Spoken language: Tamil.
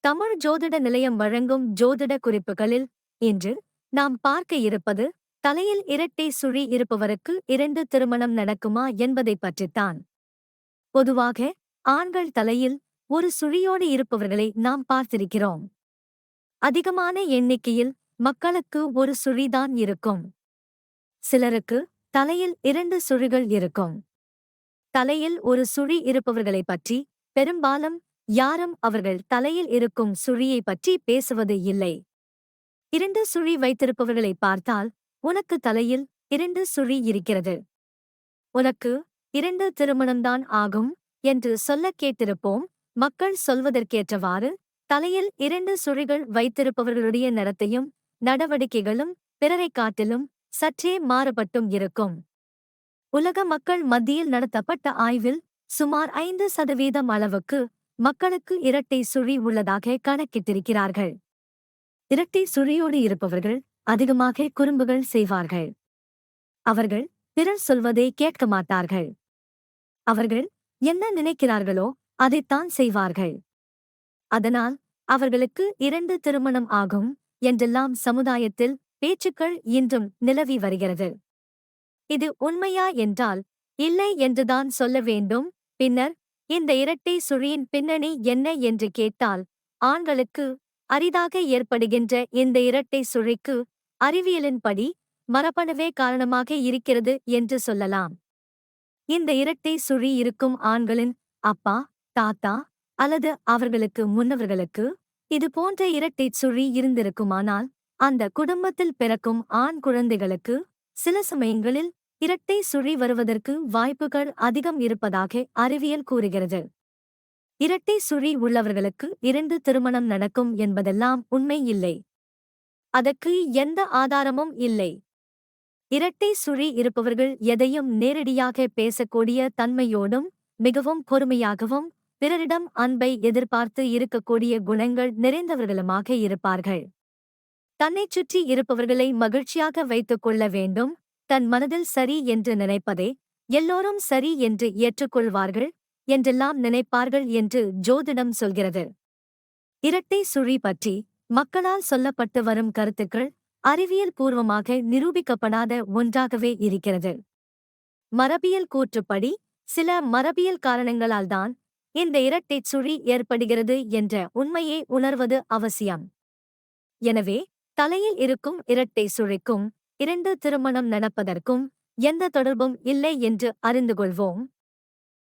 தமிழ் ஜோதிட நிலையம் வழங்கும் ஜோதிட குறிப்புகளில் இன்று நாம் பார்க்க இருப்பது தலையில் இரட்டை சுழி இருப்பவருக்கு இரண்டு திருமணம் நடக்குமா என்பதைப் பற்றித்தான். பொதுவாக ஆண்கள் தலையில் ஒரு சுழியோடு இருப்பவர்களை நாம் பார்த்திருக்கிறோம். அதிகமான எண்ணிக்கையில் மக்களுக்கு ஒரு சுழிதான் இருக்கும். சிலருக்கு தலையில் இரண்டு சுழிகள் இருக்கும். தலையில் ஒரு சுழி இருப்பவர்களைப் பற்றி பெரும்பாலும் யாரும் அவர்கள் தலையில் இருக்கும் சுழியை பற்றி பேசுவது இல்லை. இரண்டு சுழி வைத்திருப்பவர்களை பார்த்தால் உனக்கு தலையில் இரண்டு சுழி இருக்கிறது. உனக்கு இரண்டு திருமணம்தான் ஆகும் என்று சொல்லக் கேட்டிருப்போம். மக்கள் சொல்வதற்கேற்றவாறு தலையில் இரண்டு சுழிகள் வைத்திருப்பவர்களுடைய நடத்தையும் நடவடிக்கைகளும் பிறரைக் காட்டிலும் சற்றே மாறுபட்டும் இருக்கும். உலக மக்கள் மத்தியில் நடத்தப்பட்ட ஆய்வில் சுமார் ஐந்து சதவீதம் அளவுக்கு மக்களுக்கு இரட்டை சுழி உள்ளதாக கணக்கிட்டிருக்கிறார்கள். இரட்டை சுழியோடு இருப்பவர்கள் அதிகமாக குறும்புகள் செய்வார்கள். அவர்கள் பிறர் சொல்வதை கேட்க மாட்டார்கள். அவர்கள் என்ன நினைக்கிறார்களோ அதைத்தான் செய்வார்கள். அதனால் அவர்களுக்கு இரண்டு திருமணம் ஆகும் என்றெல்லாம் சமுதாயத்தில் பேச்சுக்கள் இன்றும் நிலவி வருகிறது. இது உண்மையா என்றால் இல்லை என்றுதான் சொல்ல வேண்டும். பின்னர் இந்த இரட்டை சுழியின் பின்னணி என்ன என்று கேட்டால் ஆண்களுக்கு அரிதாக ஏற்படுகின்ற இந்த இரட்டை சுழிக்கு அறிவியலின்படி மரபணுவே காரணமாக இருக்கிறது என்று சொல்லலாம். இந்த இரட்டை சுழி இருக்கும் ஆண்களின் அப்பா தாத்தா அல்லது அவர்களுக்கு முன்னவர்களுக்கு இது போன்ற இரட்டை சுழி இருந்திருக்குமானால் அந்த குடும்பத்தில் பிறக்கும் ஆண் குழந்தைகளுக்கு சில சமயங்களில் இரட்டை சுழி வருவதற்கு வாய்ப்புகள் அதிகம் இருப்பதாக அறிவியல் கூறுகிறது. இரட்டை சுழி உள்ளவர்களுக்கு இரண்டு திருமணம் நடக்கும் என்பதெல்லாம் உண்மை இல்லை. அதற்கு எந்த ஆதாரமும் இல்லை. இரட்டை சுழி இருப்பவர்கள் எதையும் நேரடியாக பேசக்கூடிய தன்மையோடும் மிகவும் பொறுமையாகவும் பிறரிடம் அன்பை எதிர்பார்த்து இருக்கக்கூடிய குணங்கள் நிறைந்தவர்களுமாக இருப்பார்கள். தன்னைச் சுற்றி இருப்பவர்களை மகிழ்ச்சியாக வைத்துக் கொள்ள வேண்டும் தன் மனதில் சரி என்று நினைப்பதே எல்லோரும் சரி என்று ஏற்றுக்கொள்வார்கள் என்றெல்லாம் நினைப்பார்கள் என்று ஜோதிடம் சொல்கிறது. இரட்டை சுழி பற்றி மக்களால் சொல்லப்பட்டு வரும் கருத்துக்கள் அறிவியல் பூர்வமாக நிரூபிக்கப்படாத ஒன்றாகவே இருக்கிறது. மரபியல் கூற்றுப்படி சில மரபியல் காரணங்களால்தான் இந்த இரட்டைச் சுழி ஏற்படுகிறது என்ற உண்மையை உணர்வது அவசியம். எனவே தலையில் இருக்கும் இரட்டை சுழிக்கும் இரண்டு திருமணம் நடப்பதற்கும் எந்த தொடர்பும் இல்லை என்று அறிந்து கொள்வோம்.